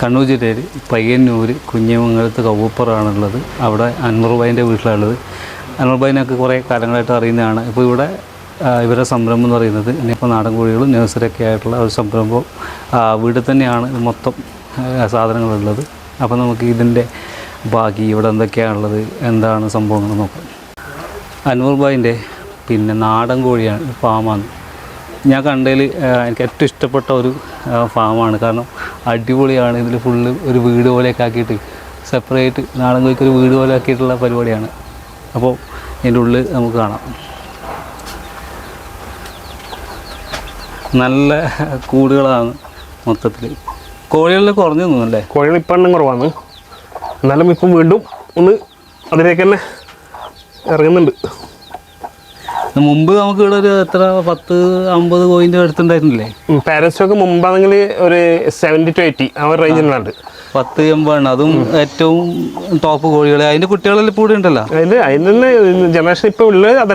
കണ്ണൂർ ജില്ലയിൽ പയ്യന്നൂർ കുഞ്ഞിമംഗലത്ത് കവൂപ്പറാണുള്ളത് അവിടെ അൻവറുബായിന്റെ വീട്ടിലുള്ളത് അൻവറുബായിനൊക്കെ കുറേ കാലങ്ങളായിട്ട് അറിയുന്നതാണ്. ഇപ്പോൾ ഇവിടെ ഇവരെ ഇവരുടെ സംരംഭം എന്ന് പറയുന്നത് ഇനിയിപ്പോൾ നാടൻ കോഴികളും നഴ്സറിയൊക്കെ ആയിട്ടുള്ള ഒരു സംരംഭം വീട് തന്നെയാണ് മൊത്തം സാധനങ്ങളുള്ളത്. അപ്പോൾ നമുക്ക് ഇതിന്റെ ബാക്കി ഇവിടെ എന്തൊക്കെയാണുള്ളത് എന്താണ് സംഭവങ്ങൾ നോക്കാം. അൻവർ ഭായിന്റെ പിന്നെ നാടൻ കോഴിയാണ് ഫാമാണ് ഞാൻ കണ്ടതിൽ എനിക്ക് ഏറ്റവും ഇഷ്ടപ്പെട്ട ഒരു ഫാമാണ്. കാരണം അടിപൊളിയാണ്. ഇതിൽ ഫുള്ള് ഒരു വീട് പോലെയൊക്കെ ആക്കിയിട്ട് സെപ്പറേറ്റ് കോഴിക്ക് ഒരു വീട് പോലെ ആക്കിയിട്ടുള്ള പരിപാടിയാണ്. അപ്പോൾ ഇതിന്റെ ഉള്ളിൽ നമുക്ക് കാണാം. നല്ല കൂടുകളാണ് മൊത്തത്തിൽ കോഴികളിൽ കുറഞ്ഞു തോന്നുന്നല്ലേ കോഴികൾ ഇപ്പം എണ്ണം കുറവാണ്. എന്നാലും ഇപ്പം വീണ്ടും ഒന്ന് അതിലേക്ക് തന്നെ ഇറങ്ങുന്നുണ്ട്. മുമ്പ് നമുക്ക് ഇവിടെ ഒരു എത്ര പത്ത് അമ്പത് പോയിന്റ് അടുത്തുണ്ടായിരുന്നില്ലേ? പാരസ്റ്റോക്ക് സ്റ്റോക്ക് മുമ്പാണെങ്കിൽ ഒരു സെവന്റി ടു എയ്റ്റി ആ ഒരു റേഞ്ചിലുണ്ട് പത്ത് എമ്പാണ് അതും ഏറ്റവും ടോപ്പ് കോഴികൾ അതിന്റെ കുട്ടികളെല്ലാം ഇപ്പോൾ ഇവിടെ ഉണ്ടല്ലോ? അതിൽ അതിൽ തന്നെ ജനറേഷൻ ഇപ്പോൾ ഉള്ളത് അത്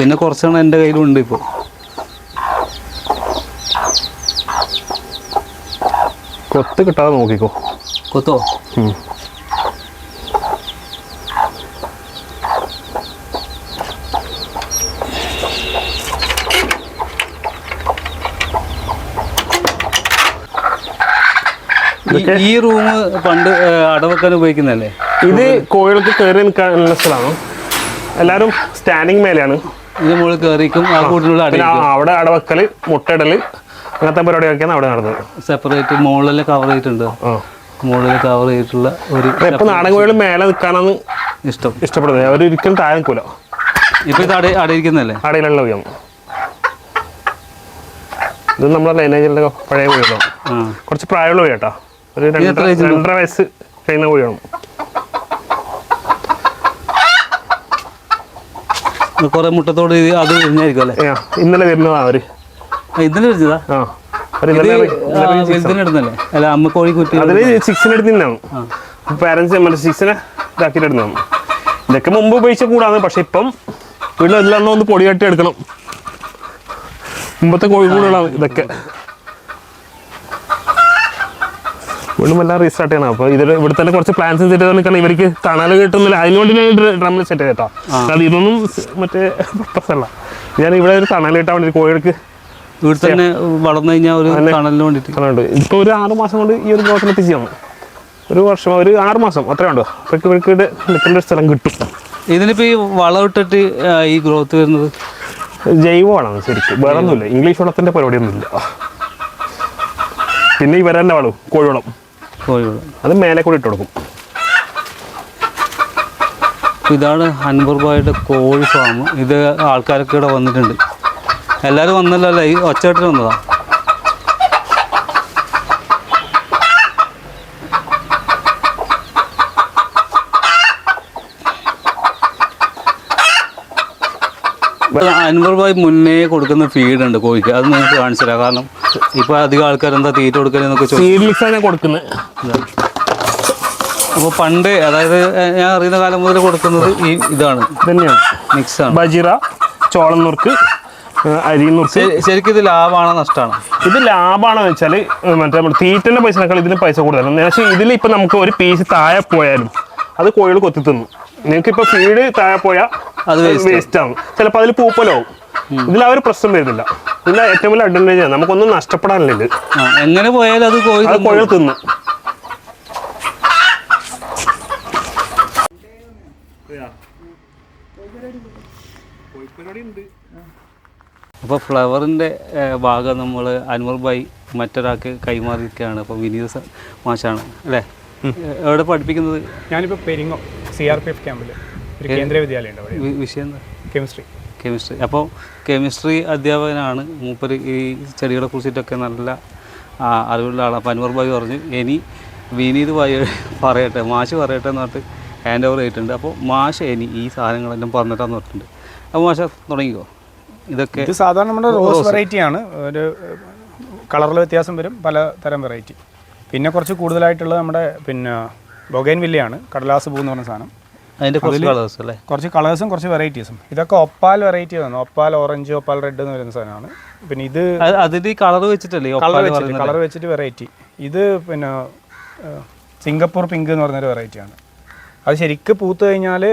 പിന്നെ കുറച്ചെണ്ണം എന്റെ കയ്യിലുണ്ട് ഇപ്പോൾ കൊത്ത് കിട്ടാതെ നോക്കിക്കോ. കൊത്തോ? ഈ- റൂം പണ്ട് അടവെക്കാൻ ഉപയോഗിക്കുന്നതല്ലേ? ഇത് കോഴികൾക്ക് കയറി നിൽക്കാനുള്ള സ്ഥലമാണ്? എല്ലാവരും സ്റ്റാൻഡിങ് മേലെയാണ്. ഇത് മുകളിൽ കയറിക്കും ആ കൂട്ടിനുള്ള അടയിക്കും. അവിടെ അടവക്കൽ മുട്ടയിടൽ അങ്ങനത്തെ പരിപാടിയൊക്കെയാണ് അവിടെ നടന്നത്. സെപ്പറേറ്റ് മുകളിലെ കവർ ചെയ്തിട്ടുണ്ട്. മുകളിൽ കവർ ചെയ്തിട്ടുള്ള ഒരു ഇപ്പൊ നാടൻ കോഴികൾ മേലെ നിൽക്കാനാണ് ഇഷ്ടം. ഇഷ്ടപ്പെടുന്നത്? അവർ ഒരിക്കലും താഴെ നിൽക്കൂല ഇപ്പൊ ഇത് അട അടയിരിക്കുന്നല്ലേ അടയിലുള്ള കോഴിയാണ് ഇത് നമ്മുടെ ലൈനേജിലെ പഴയ കോഴികളാണ്. കുറച്ച് പ്രായമുള്ള കോഴി കേട്ടോ ഒരു രണ്ടര വയസ്സ് കഴിയുന്ന കോഴിയാണ്. കുറെ മുട്ടത്തോട് അത് വരുന്നായിരിക്കും അല്ലേ? ഇന്നലെ വരുന്നതാ അവർ. ഇന്നലെ വരുന്നതാ? അല്ല അമ്മ കോഴി കുറ്റി സിക്സിന് മറ്റേ സിക്സിനെ ഇതാക്കിയിട്ട് ഇതൊക്കെ മുമ്പ് ഉപയോഗിച്ച കൂടാണ് പക്ഷെ ഇപ്പം വീട്ടിൽ എല്ലാം ഒന്ന് പൊടി കട്ടി എടുക്കണം. മുമ്പത്തെ കോഴിക്കൂടുകളാണ് ഇതൊക്കെ. വീണ്ടും എല്ലാം റീസ്റ്റാർട്ട് ചെയ്യണം. അപ്പോൾ ഇതിൽ ഇവിടെ തന്നെ കുറച്ച് പ്ലാൻസ് സെറ്റ് നിൽക്കണം ഇവർക്ക് തണൽ കിട്ടുന്നില്ല. അതിനുവേണ്ടി ഞാൻ ഡ്രമ്മിൽ സെറ്റ് ചെയ്തോ അത് ഇതൊന്നും മറ്റേ പർപ്പസ് അല്ല. ഞാൻ ഇവിടെ ഒരു തണൽ കിട്ടാൻ വേണ്ടി കോഴികൾക്ക് ഇവിടെ തന്നെ വളർന്നു കഴിഞ്ഞാൽ ഒരു തണലിന് വേണ്ടിയിട്ട്. തണലുണ്ട്. ഇപ്പോൾ ഒരു ആറ് മാസം കൊണ്ട് ഈ ഒരു ഗ്രോത്തിൽ എത്തിച്ചാണ് ഒരു വർഷം ഒരു ആറ് മാസം അത്രേ ഉണ്ടോ അപ്പോഴേക്ക് ഇവർക്ക് നിൽക്കേണ്ട ഒരു സ്ഥലം കിട്ടും. ഇതിനിപ്പോ ഈ വളം ഇട്ടിട്ട് ആ, ഈ ഗ്രോത്ത് വരുന്നത്? ജൈവമാണ് ശരിക്കും. വേറെ ഒന്നുമില്ല ഇംഗ്ലീഷ് വളത്തിന്റെ പരിപാടിയൊന്നുമില്ല. പിന്നെ ഇവരെന്നെ വളവും കോഴിവളം. അത് മേലെ കൂടി ഇട്ട് കൊടുക്കും. ഇതാണ് അൻപർബായുടെ കോഴി ഫാം ഇത് ആൾക്കാരൊക്കെ ഇവിടെ വന്നിട്ടുണ്ട്. എല്ലാവരും വന്നല്ലോ അല്ലേ ഈ ഒച്ചവെട്ടിന് വന്നതാ അൻവർബായി മുന്നേ കൊടുക്കുന്ന ഫീഡ് ഉണ്ട്. കോഴിക്ക്. അത് നിങ്ങൾക്ക് കാണിച്ചു തരാം. കാരണം ഇപ്പൊ അധികം ആൾക്കാർ എന്താ തീറ്റ കൊടുക്കലെന്നൊക്കെ ചോദിച്ചു കൊടുക്കുന്നത് അപ്പോൾ പണ്ട് അതായത് ഞാൻ അറിയുന്ന കാലം മുതൽ കൊടുക്കുന്നത് ഈ ഇതാണ്. തന്നെയാണ് ആണ്. ബജിറ ചോളം നുറുക്ക് അരി നുറുക്ക്. ശരിക്കും ഇത് ലാഭമാണോ നഷ്ടമാണോ ഇത് ലാഭമാണോ വെച്ചാൽ മറ്റേ നമ്മൾ തീറ്റന്റെ പൈസനേക്കാൾ ഇതിന് പൈസ കൂടുതലാണ്. പക്ഷേ ഇതിൽ ഇപ്പം നമുക്ക് ഒരു പീസ് താഴെ പോയാലും അത് കോഴികൾ കൊത്തി തിന്നു. നിങ്ങൾക്ക് ഇപ്പോൾ ഫീഡ് താഴെ പോയാൽ അത് വേസ്റ്റ് ആവും. ചിലപ്പോൾ അതിൽ പൂപ്പലാവും. ഇതിൽ ആ ഒരു പ്രശ്നം വരുന്നില്ല. ഇതിൽ ഏറ്റവും വലിയ അഡ്വാന്റേജ് ആണ്. നമുക്കൊന്നും നഷ്ടപ്പെടാനില്ല ഇത്. എങ്ങനെ പോയാലും അത് കോഴി അത് കോഴികൾ തിന്നും. അപ്പോൾ ഫ്ലവറിന്റെ ഭാഗം നമ്മൾ അൻവർ ബായി മറ്റൊരാൾക്ക് കൈമാറിയിരിക്കുകയാണ്. അപ്പോൾ വിനീത മാഷാണ്. അല്ലേ? എവിടെ പഠിപ്പിക്കുന്നത്? ഞാനിപ്പോൾ Peringome C R P F ക്യാമ്പിൽ കേന്ദ്രീയ വിദ്യാലയം വിഷയം എന്താ? കെമിസ്ട്രി കെമിസ്ട്രി അപ്പോൾ കെമിസ്ട്രി അധ്യാപകനാണ് മൂപ്പര് ഈ ചെടികളെ കുറിച്ചിട്ടൊക്കെ നല്ല അറിവുള്ള ആളാണ് അപ്പോൾ അൻവർ ബായി പറഞ്ഞു ഇനി വിനീത് ബായി പറയട്ടെ മാഷ് പറയട്ടെ എന്ന് പറഞ്ഞിട്ട് ഹാൻഡ് ഓവർ ചെയ്തിട്ടുണ്ട്. അപ്പോൾ മാഷ് ഇനി ഈ സാധനങ്ങളെല്ലാം പറഞ്ഞിട്ടാന്ന് പറഞ്ഞിട്ടുണ്ട്. അപ്പോൾ മാഷ തുടങ്ങിക്കോ? ഇതൊക്കെ ഇത് സാധാരണ നമ്മുടെ റോസ് വെറൈറ്റി ആണ്. ഒരു കളറിൽ വ്യത്യാസം വരും പല തരം വെറൈറ്റി പിന്നെ കുറച്ച് കൂടുതലായിട്ടുള്ളത് നമ്മുടെ പിന്നെ ബൊഗൈൻ വില്ലയാണ് കടലാസ് പൂ എന്ന് പറഞ്ഞ സാധനം. അതിന്റെ കുറച്ച് കളേഴ്സ് അല്ലേ? കുറച്ച് കളേഴ്സും കുറച്ച് വെറൈറ്റീസും ഇതൊക്കെ ഒപ്പാൽ വെറൈറ്റി ആണ്. ഒപ്പാൽ ഓറഞ്ച് ഒപ്പാൽ റെഡ് എന്ന് വരുന്ന സാധനമാണ്. പിന്നെ ഇത് അതിന്റെ കളർ വെച്ചിട്ടല്ലേ കളർ വെച്ചിട്ട് കളർ വെച്ചിട്ട് വെറൈറ്റി ഇത് പിന്നെ സിംഗപ്പൂർ പിങ്ക് എന്ന് പറഞ്ഞൊരു വെറൈറ്റി ആണ്. അത് ശരിക്ക് പൂത്ത് കഴിഞ്ഞാൽ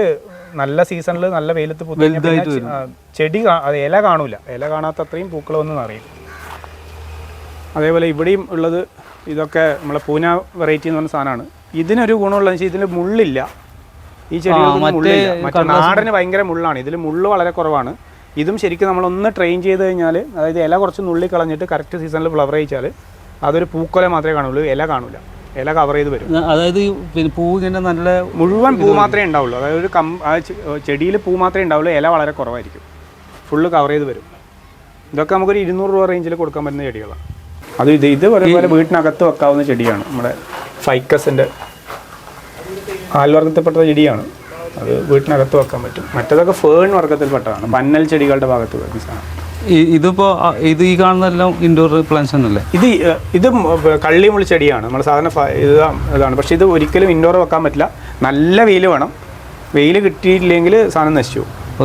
നല്ല സീസണിൽ നല്ല വെയിലത്ത് പൂത്ത് കഴിഞ്ഞാൽ ചെടി അത് ഇല കാണൂല. ഇല കാണാത്ത അത്രയും പൂക്കൾ വന്ന് അറിയും അതേപോലെ ഇവിടെയും ഉള്ളത് ഇതൊക്കെ നമ്മളെ പൂന വെറൈറ്റി എന്ന് പറഞ്ഞ സാധനമാണ്. ഇതിനൊരു ഗുണമുള്ളതെന്ന് വെച്ചാൽ ഇതിന് മുള്ളില്ല. ഈ ചെടികൾക്ക് നാടന് ഭയങ്കര മുള്ളാണ്. ഇതിൽ മുള്ള് വളരെ കുറവാണ്. ഇതും ശരിക്കും നമ്മളൊന്ന് ട്രെയിൻ ചെയ്ത് കഴിഞ്ഞാൽ അതായത് ഇല കുറച്ച് നുള്ളി കളഞ്ഞിട്ട് കറക്റ്റ് സീസണിൽ ഫ്ലവർ അയച്ചാൽ അതൊരു പൂക്കൊല മാത്രമേ കാണുള്ളൂ. ഇല കാണൂല. ഇല കവർ ചെയ്ത് വരും. അതായത് പൂ ഇങ്ങനെ നല്ല മുഴുവൻ പൂ മാത്രമേ ഉണ്ടാവുള്ളൂ. അതായത് ഒരു കം ചെടിയിൽ പൂ മാത്രമേ ഉണ്ടാവുള്ളൂ. ഇല വളരെ കുറവായിരിക്കും. ഫുള്ള് കവർ ചെയ്ത് വരും. ഇതൊക്കെ നമുക്കൊരു ഇരുന്നൂറ് രൂപ റേഞ്ചിൽ കൊടുക്കാൻ പറ്റുന്ന ചെടികളാണ് അത് ഇത് ഇത് ഒരേപോലെ വീട്ടിനകത്ത് വെക്കാവുന്ന ചെടിയാണ്. നമ്മുടെ ഫൈക്കസിന്റെ ആൽവർഗത്തിൽപ്പെട്ട ചെടിയാണ്. അത് വീട്ടിനകത്ത് വെക്കാൻ പറ്റും. മറ്റേതൊക്കെ ഫേൺ വർഗത്തിൽപ്പെട്ടതാണ് പന്നൽ ചെടികളുടെ ഭാഗത്ത് വരുന്ന ഇതിപ്പോ ഇത് ഈ കാണുന്നതെല്ലാം ഇൻഡോർ പ്ലാന്റ്സ് ഒന്നല്ലേ ഇത് ഇത് കള്ളിമുള്ളി ചെടിയാണ്. നമ്മൾ സാധാരണ ഇത് ഇതാ ഇതാണ്. പക്ഷേ ഇത് ഒരിക്കലും ഇൻഡോർ വെക്കാൻ പറ്റില്ല. നല്ല വെയിൽ വേണം. വെയിൽ കിട്ടിയില്ലെങ്കിൽ സാധനം നശിച്ചു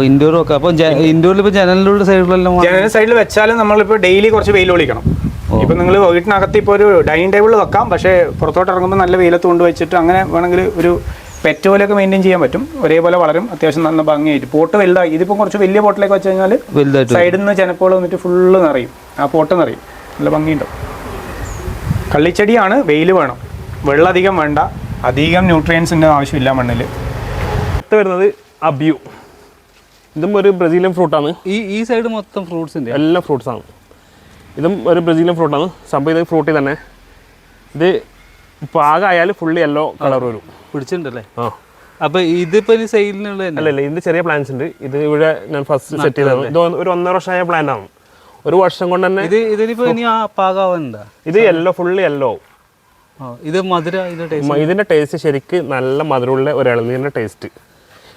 ഇൻഡോർ വെക്കാം. അപ്പോൾ ഇൻഡോറിൽ ഇപ്പോൾ ജനലിലൂടെ സൈഡിലെല്ലാം ജനൽ സൈഡിൽ വെച്ചാലും നമ്മളിപ്പോൾ ഡെയിലി കുറച്ച് വെയിൽ ഒളിക്കണം. ഇപ്പം നിങ്ങൾ വീട്ടിനകത്ത് ഇപ്പൊ ഒരു ഡൈനിങ് ടേബിൾ വെക്കാം പക്ഷേ പുറത്തോട്ട് ഇറങ്ങുമ്പോൾ നല്ല വെയിലത്ത് കൊണ്ട് വെച്ചിട്ട് അങ്ങനെ വേണമെങ്കിൽ ഒരു പെറ്റ് പോലെയൊക്കെ മെയിന്റെയിൻ ചെയ്യാൻ പറ്റും. ഒരേപോലെ വളരും അത്യാവശ്യം നല്ല ഭംഗിയായിട്ട്. പോട്ട് വലുതായി. ഇതിപ്പോൾ കുറച്ച് വലിയ പോട്ടിലേക്ക് വെച്ച് കഴിഞ്ഞാൽ സൈഡിൽ നിന്ന് ചെനപ്പോൾ വന്നിട്ട് ഫുള്ള് നിറയും. ആ പോട്ട് നിറയും. നല്ല ഭംഗിയുണ്ടാവും. കള്ളിച്ചെടിയാണ് വെയിൽ വേണം. വെള്ളം അധികം വേണ്ട. അധികം ന്യൂട്രിയൻസിന്റെ ആവശ്യമില്ല മണ്ണിൽ അടുത്ത് വരുന്നത് അബ്യൂ. ഇതും ഒരു ബ്രസീലിയൻ ഫ്രൂട്ടാണ് ഈ ഈ സൈഡ് മൊത്തം ഫ്രൂട്ട്സിന്റെ എല്ലാ ഫ്രൂട്ട്സാണ് ഇതും ഒരു ബ്രസീലിയൻ ഫ്രൂട്ടാണ് സംഭവം ഇത് ഫ്രൂട്ടിൽ തന്നെ. ഇത് പാകമായാൽ ഫുള്ളി യെല്ലോ കളർ വരും. പിടിച്ചിട്ടുണ്ടല്ലേ? ആ. അപ്പോൾ ഇതിപ്പോൾ ഒരു സെയിലിനുള്ള അല്ലല്ല അല്ല അല്ല ഇതിന്റെ ചെറിയ പ്ലാന്റ്സ് ഉണ്ട്. ഇത് ഇവിടെ ഞാൻ ഫസ്റ്റ് സെറ്റ് ചെയ്തതാണ്. ഇത് ഒരു ഒന്നര വർഷമായ പ്ലാന്റ് ആണ്. ഒരു വർഷം കൊണ്ട് തന്നെ ഇത് ഇതിനിപ്പോൾ ഇനി ആ പാകാവുന്നുണ്ടോ ഇത് യെല്ലോ ഫുള്ളി യെല്ലോ ഇത് മധുര ഇതിന്റെ ടേസ്റ്റ് ശരിക്ക് നല്ല മധുരമുള്ള ഒരു ഇളനീരിന്റെ ടേസ്റ്റ്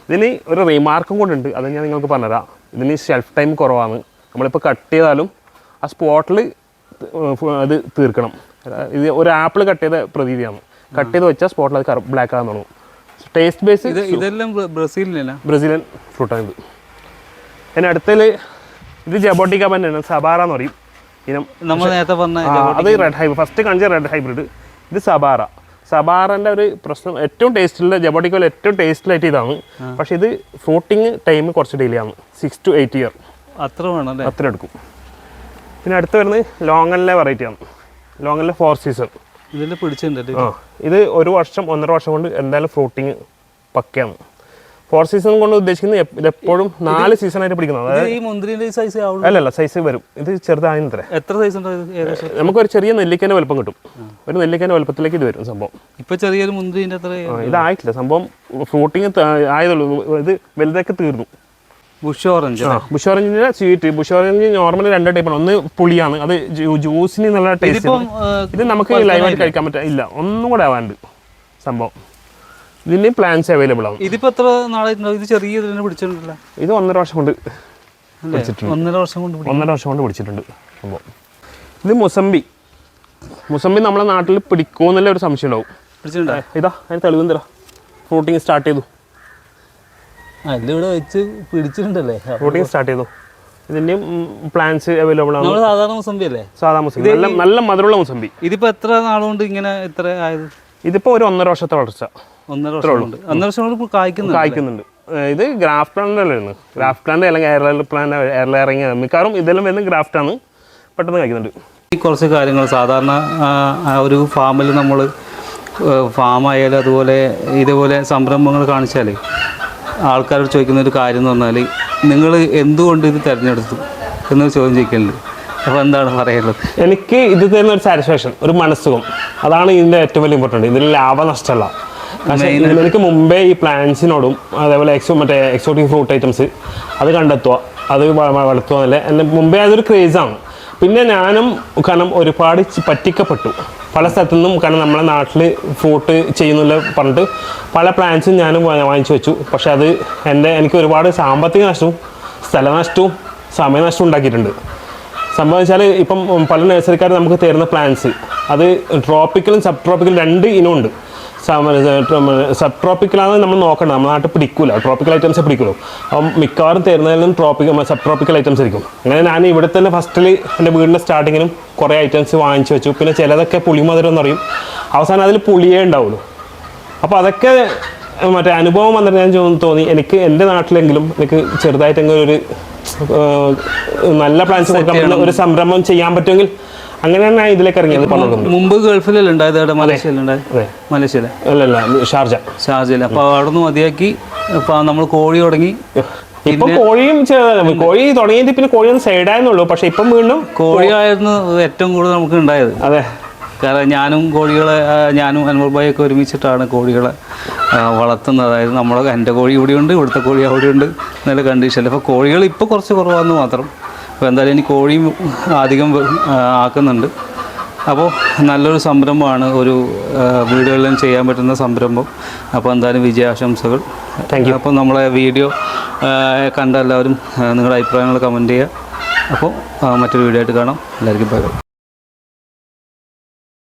ഇതിന് ഒരു റിമാർക്കും ഉണ്ട്. അത് ഞാൻ നിങ്ങൾക്ക് പറഞ്ഞുതരാം. ഇതിന് ഷെൽഫ് ടൈം കുറവാണ്. നമ്മളിപ്പോൾ കട്ട് ചെയ്താലും ആ സ്പോട്ടിൽ അത് തീർക്കണം. ഇത് ഒരു ആപ്പിൾ കട്ട് ചെയ്ത പ്രതീതിയാണ്. കട്ട് ചെയ്ത് വെച്ചാൽ സ്പോട്ടിൽ അത് ബ്ലാക്ക് ആകാൻ തുടങ്ങും. ടേസ്റ്റ് ബേസ് ഇത് ഇതെല്ലാം ബ്ര- ബ്രസീലിലല്ല? ബ്രസീലിയൻ ഫ്രൂട്ടാണ് ഇത്. പിന്നെ അടുത്തതിൽ ഇത് ജബോട്ടിക്ക തന്നെയാണ് സബാറ എന്ന് പറയും. ഇനം നമ്മൾ നേരത്തെ പറഞ്ഞ അത് റെഡ് ഹൈബ്രിഡ് ഫസ്റ്റ് കാണിച്ച റെഡ് ഹൈബ്രിഡ് ഇത് സബാറ. സബാറിന്റെ ഒരു പ്രശ്നം ഏറ്റവും ടേസ്റ്റിലുള്ള ജബോട്ടിക്കോയിൽ ഏറ്റവും ടേസ്റ്റിലായിട്ട് ഇതാണ്. പക്ഷേ ഇത് ഫ്രൂട്ടിങ് ടൈം കുറച്ച് ഡിലേ ആണ്. സിക്സ് ടു എയ്റ്റ് ഇയർ അത്ര വേണം അത്ര എടുക്കും. പിന്നെ അടുത്ത് വരുന്നത് ലോങ്ങലിലെ വെറൈറ്റി ആണ്. ലോങ്ങലിലെ ഫോർ സീസൺ ഇതിൽ പിടിച്ചിട്ടുണ്ട് ആ ഇത് ഒരു വർഷം ഒന്നര വർഷം കൊണ്ട് എന്തായാലും ഫ്രൂട്ടിങ് പക്കയാണ്. ഫോർ സീസൺ കൊണ്ട് ഉദ്ദേശിക്കുന്നത് ഇത് എപ്പോഴും നാല് സീസൺ ആയിട്ട് പിടിക്കുന്നത്. അതായത് സൈസ് അല്ലല്ല സൈസ് വരും. ഇത് ചെറുതായി എത്ര സൈസ് ഏകദേശം? നമുക്കൊരു ചെറിയ നെല്ലിക്കേന്റെ വലുപ്പം കിട്ടും. ഒരു നെല്ലിക്കേന്റെ വലുപ്പത്തിലേക്ക് ഇത് വരും സംഭവം. ഇപ്പൊ ചെറിയൊരു മുന്തിരിന്റെ അത്ര ഇതായിട്ടില്ല. സംഭവം ഫ്രൂട്ടിങ് ആയതുള്ളൂ. ഇത് വലുതൊക്കെ തീർന്നു. ബുഷ് ഓറഞ്ച് ബുഷ് ഓറഞ്ചിന്റെ സ്വീറ്റ് ബുഷ് ഓറഞ്ച് നോർമലി രണ്ട് ടൈപ്പാണ് ഒന്ന് പുളിയാണ് അത് ജ്യൂ- ജ്യൂസിന് നല്ല ടേസ്റ്റ് ഇത് നമുക്ക് ലൈവായിട്ട് കഴിക്കാൻ പറ്റില്ല ഇല്ല ഒന്നും കൂടെ ആവാണ്ട് സംഭവം. ഇതിന് പ്ലാൻസ് അവൈലബിൾ ആണ്. ഇതിപ്പോ എത്ര നാളായിട്ടുണ്ടാവും? ഇത് ചെറിയ ഇതിനെ പിടിച്ചിട്ടുണ്ടല്ലോ. ഇത് ഒന്നര വർഷം കൊണ്ട് ഒന്നര വർഷം കൊണ്ട് ഒന്നര വർഷം കൊണ്ട് പിടിച്ചിട്ടുണ്ട് സംഭവം. ഇത് മുസംബി മുസംബി നമ്മളെ നാട്ടിൽ പിടിക്കുമെന്നുള്ള ഒരു സംശയം ഉണ്ടാവും. ഇതാ അതിന് തെളിവ് തരാം ഫ്രൂട്ടിങ് സ്റ്റാർട്ട് ചെയ്തു. ഇതിവിടെ വെച്ച് പിടിച്ചിട്ടുണ്ടല്ലേ? ഫ്രൂട്ടിങ് സ്റ്റാർട്ട് ചെയ്തു. ഇതിന്റെയും പ്ലാൻസ് അവൈലബിൾ ആണ്. നമ്മൾ സാധാരണ മുസംബി അല്ലേ? സാധാരണ മുസംബി നല്ല നല്ല മധുരമുള്ള മുസംബി ഇതിപ്പോ എത്ര നാളുകൊണ്ട് ഇങ്ങനെ ഇത്ര ആയത്? ഇതിപ്പോ ഒരു ഒന്നര വർഷത്തെ വളർച്ച. ഒന്നര വർഷം ഒന്നര വർഷം കൊണ്ട് കായ്ക്കുന്നുണ്ട് ഇത് ഗ്രാഫ്റ്റ് പ്ലാന്റ് അല്ലായിരുന്നു ഗ്രാഫ്റ്റ് പ്ലാന്റ് അല്ലെങ്കിൽ എയർലൈൻ പ്ലാന്റ് എയർലൈൻ ഇറങ്ങിയ മിക്കവാറും ഇതെല്ലാം വരുന്ന ഗ്രാഫ്റ്റാണ് പെട്ടെന്ന് കായ്ക്കുന്നുണ്ട്. ഈ കുറച്ച് കാര്യങ്ങൾ സാധാരണ ഒരു ഫാമിൽ നമ്മൾ ഫാമായാലും അതുപോലെ ഇതുപോലെ സംരംഭങ്ങൾ കാണിച്ചാൽ ആൾക്കാരോട് ചോദിക്കുന്ന ഒരു കാര്യം എന്ന് പറഞ്ഞാൽ നിങ്ങൾ എന്തുകൊണ്ട് ഇത് തിരഞ്ഞെടുത്തു എന്ന് ചോദ്യം ചോദിക്കലുണ്ട്. അപ്പോൾ എന്താണ് പറയുന്നത് എനിക്ക് ഇത് തരുന്ന ഒരു സാറ്റിസ്ഫാക്ഷൻ ഒരു മനസ്സുഖം. അതാണ് ഇതിന്റെ ഏറ്റവും വലിയ ഇമ്പോർട്ടന്റ് ഇതിൽ ലാഭനഷ്ടമല്ല പക്ഷേ എനിക്ക് മുമ്പേ ഈ പ്ലാന്റ്സിനോടും അതേപോലെ എക്സോ മറ്റേ എക്സോട്ടിക് ഫ്രൂട്ട് ഐറ്റംസ് അത് കണ്ടെത്തുക അത് വളർത്തുക എന്നല്ലേ. എന്റെ മുമ്പേ അതൊരു ക്രേസാണ് പിന്നെ ഞാനും കാരണം ഒരുപാട് പറ്റിക്കപ്പെട്ടു. പല സ്ഥലത്തു നിന്നും കാരണം നമ്മളെ നാട്ടിൽ ഫ്രൂട്ട് ചെയ്യുന്നില്ല പറഞ്ഞിട്ട് പല പ്ലാന്റ്സും ഞാനും വാങ്ങിച്ചു വെച്ചു. പക്ഷെ അത് എന്റെ എനിക്ക് ഒരുപാട് സാമ്പത്തിക നഷ്ടവും സ്ഥലനഷ്ടവും സമയനഷ്ടവും ഉണ്ടാക്കിയിട്ടുണ്ട്. സംഭവം വെച്ചാൽ ഇപ്പം പല നഴ്സറിക്കാർ നമുക്ക് തരുന്ന പ്ലാന്റ്സ് അത് ട്രോപ്പിക്കലും സബ് ട്രോപ്പിക്കലും രണ്ട് ഇനമുണ്ട്. സബ് ട്രോപ്പിക്കലാണ് നമ്മൾ നോക്കേണ്ടത് നമ്മുടെ നാട്ടിൽ പിടിക്കൂല. ട്രോപ്പിക്കൽ ഐറ്റംസ് പിടിക്കുള്ളൂ. അപ്പം മിക്കവാറും തരുന്നതിലും ട്രോപ്പിക്കൽ സബ് ട്രോപ്പിക്കൽ ഐറ്റംസ് ആയിരിക്കും അങ്ങനെ ഞാൻ ഇവിടെ തന്നെ ഫസ്റ്റിൽ എന്റെ വീടിന്റെ സ്റ്റാർട്ടിങ്ങിനും കുറേ ഐറ്റംസ് വാങ്ങിച്ചു വെച്ചു. പിന്നെ ചിലതൊക്കെ പുളിമധുരം എന്ന് പറയും അവസാനം അതിൽ പുളിയേ ഉണ്ടാവുള്ളൂ. അപ്പോൾ അതൊക്കെ മറ്റേ അനുഭവം വന്നിട്ട് ഞാൻ തോന്നി എനിക്ക് എന്റെ നാട്ടിലെങ്കിലും എനിക്ക് ചെറുതായിട്ടെങ്കിലും ഒരു നല്ല പ്ലാൻസ് കൊടുക്കാൻ പറ്റുന്ന ഒരു സംരംഭം ചെയ്യാൻ പറ്റുമെങ്കിൽ അങ്ങനെയാണ് തന്നെ ഇതിലേക്ക് ഇറങ്ങിയത് പണ്ടുണ്ട് മുമ്പ് ഗൾഫിലല്ലേ ഉണ്ടായത്? അവിടെ മലേഷ്യയിലുണ്ടായത്? മലേഷ്യയിലെ. അല്ലല്ല ഷാർജ. ഷാർജയിൽ അപ്പോൾ അവിടെ നിന്ന് മതിയാക്കി നമ്മൾ കോഴി തുടങ്ങി. ഇപ്പൊ കോഴിയും കോഴി തുടങ്ങിയത് പിന്നെ കോഴി ഒന്ന് സൈഡായെന്നുള്ളൂ പക്ഷെ ഇപ്പം വീണ്ടും കോഴിയായിരുന്നു ഏറ്റവും കൂടുതൽ നമുക്ക് ഉണ്ടായത്. അതെ. കാരണം ഞാനും കോഴികളെ ഞാനും അൻവർ ഒക്കെ ഒരുമിച്ചിട്ടാണ് കോഴികളെ വളർത്തുന്നത്. അതായത് നമ്മുടെ എന്റെ കോഴി ഇവിടെയുണ്ട് ഇവിടുത്തെ കോഴി അവിടെയുണ്ട് നല്ല കണ്ടീഷനിൽ അപ്പോൾ കോഴികൾ ഇപ്പോൾ കുറച്ച് കുറവാണെന്ന് മാത്രം അപ്പോൾ എന്തായാലും ഇനി കോഴിയും അധികം ആക്കുന്നുണ്ട്. അപ്പോൾ നല്ലൊരു സംരംഭമാണ് ഒരു വീടുകളിലും ചെയ്യാൻ പറ്റുന്ന സംരംഭം. അപ്പോൾ എന്തായാലും വിജയാശംസകൾ. താങ്ക് യു അപ്പോൾ നമ്മളെ വീഡിയോ കണ്ട എല്ലാവരും നിങ്ങളുടെ അഭിപ്രായങ്ങൾ കമന്റ് ചെയ്യുക. അപ്പോൾ മറ്റൊരു വീഡിയോ ആയിട്ട് കാണാം. എല്ലാവർക്കും ബൈ.